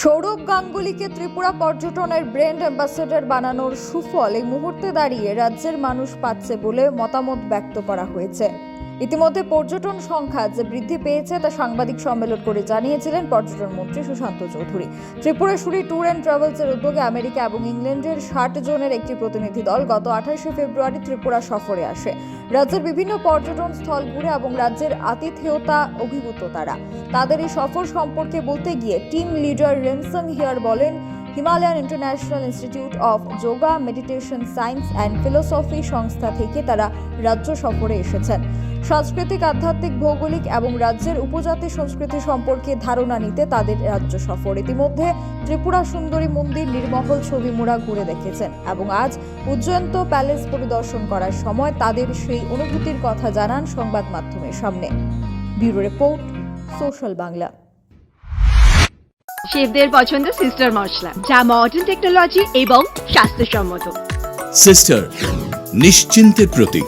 সৌরভ গাঙ্গুলিকে ত্রিপুরা পর্যটনের brand ambassador বানানোর সুফল এই মুহূর্তে দাঁড়িয়ে রাজ্যের মানুষ পাচ্ছে বলে মতামত ব্যক্ত করা হয়েছে। ইতিমধ্যে পর্যটন সংখ্যা যে বৃদ্ধি পেয়েছে তা সাংবাদিক সম্মেলন করে জানিয়েছিলেন পর্যটন মন্ত্রী সুশান্ত চৌধুরী। ত্রিপুরা ত্রিপুরেশ্বরী ট্যুর অ্যান্ড ট্রাভেলসের উদ্যোগে আমেরিকা এবং ইংল্যান্ডের ষাট জনের একটি প্রতিনিধি দল গত আঠাশে ফেব্রুয়ারি ত্রিপুরা সফরে আসে। রাজ্যের বিভিন্ন পর্যটন স্থল ঘুরে এবং রাজ্যের আতিথেয়তা অভিভূত তারা। তাদের এই সফর সম্পর্কে বলতে গিয়ে টিম লিডার রেমসং হিয়ার বলেন, Himalayan International Institute of yoga, meditation, science and philosophy সংস্থা থেকে তারা রাজ্য সফরে এসেছেন। সাংস্কৃতিক আধ্যাত্মিক ভৌগোলিক এবং রাজ্যের উপজাতি সংস্কৃতি সম্পর্কে ধারণা নিতে তাদের রাজ্য সফর। ইতিমধ্যে ত্রিপুরা সুন্দরী মন্দির নির্মহল ছবি মোড়া ঘুরে দেখেছেন এবং আজ উজ্জয়ন্ত প্যালেস পরিদর্শন করার সময় তাদের সেই অনুভূতির কথা জানান সংবাদ মাধ্যমের সামনে। Bureau report social Bangla. শেফদের পছন্দ সিস্টার মশলা যা মডার্ন টেকনোলজি এবং স্বাস্থ্যসম্মত। সিস্টার নিশ্চিন্তের প্রতীক।